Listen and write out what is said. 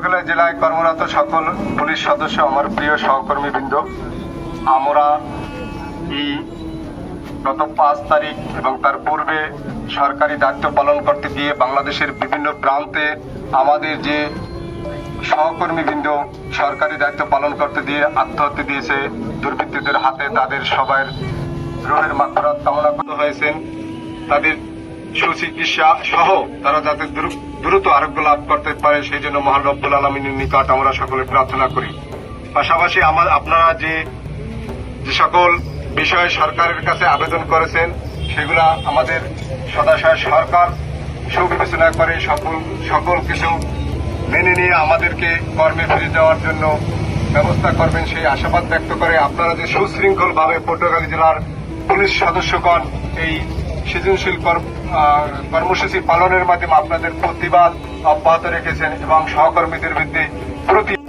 বগুড়া জেলায় কর্মরত সকল পুলিশ সদস্য, আমার প্রিয় সহকর্মীবৃন্দ, আমরা এই গত পাঁচ তারিখ এবং তার পূর্বে সরকারি দায়িত্ব পালন করতে গিয়ে বাংলাদেশের বিভিন্ন প্রান্তে আমাদের যে সহকর্মীবৃন্দ সরকারি দায়িত্ব পালন করতে দিয়ে আত্মহত্যা দিয়েছে, দুর্বৃত্তদের হাতে তাদের সবার গ্রহের মাকড়াত কামনা করতে হয়েছেন তাদের সুচিকিৎসা সহ তারা যাতে দ্রুত আরোগ্য লাভ করতে পারে, সেই জন্য মহান রব্বুল আলমিনের নিকট আমরা সকলে প্রার্থনা করি। পাশাপাশি আপনারা যে যে সকল বিষয়ে সরকারের কাছে আবেদন করেছেন, সেগুলা আমাদের সদাশয় সরকার সুবিবেচনা করে সকল সকল কিছু মেনে নিয়ে আমাদেরকে কর্মে ফিরে যাওয়ার জন্য ব্যবস্থা করবেন, সেই আশাবাদ ব্যক্ত করে আপনারা যে সুশৃঙ্খল ভাবে পটুয়াখালী জেলার পুলিশ সদস্যগণ এই সৃজনশীল কর্মসূচি পালনের মাধ্যমে আপনাদের প্রতিবাদ অব্যাহত রেখেছেন এবং সহকর্মীদের বিরুদ্ধে প্রতি